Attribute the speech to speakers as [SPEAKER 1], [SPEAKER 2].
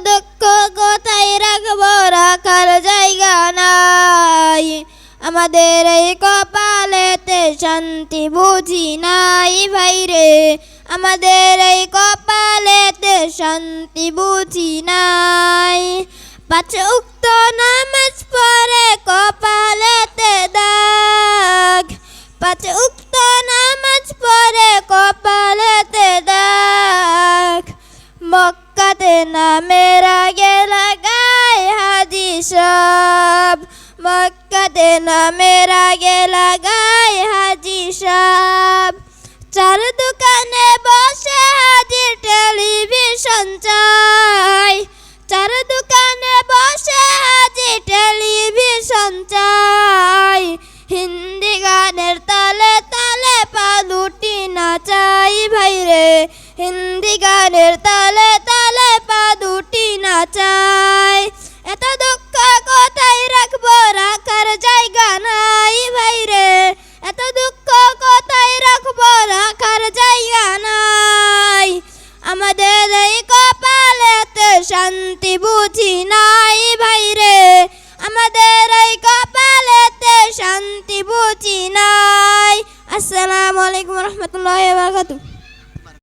[SPEAKER 1] দুঃখ কোথায় রাখব? রাখার জায়গা নাই। আমাদের এই কপালেতে শান্তি বুঝি নাই ভাই রে। আমাদের এই কপালেতে শান্তি বুঝি নাই। পাঁচ নামের আগে লাগায় হাজি সব। মক্কাতে নামের আগে লাগায় হাজি সব। চার দোকানে বসে হাজির টেলিভিশন চাই। চার দোকানে বসে হাজির টেলিভিশন চাই। হিন্দি গানের তালে তালে পালুটি নাচাই ভাইরে। হিন্দি গানের তালে পা দুটি নাচায় এত দুঃখ কোথায় রাখব? রাখার জায়গা নাই ভাই রে এত দুঃখ কোথায় রাখব? রাখার জায়গা নাই। আমাদের এই কপালেতে শান্তি বুঝি নাই ভাই রে আমাদের এই কপালেতে শান্তি বুঝি নাই। আসসালামু আলাইকুম রহমতুল্লাহ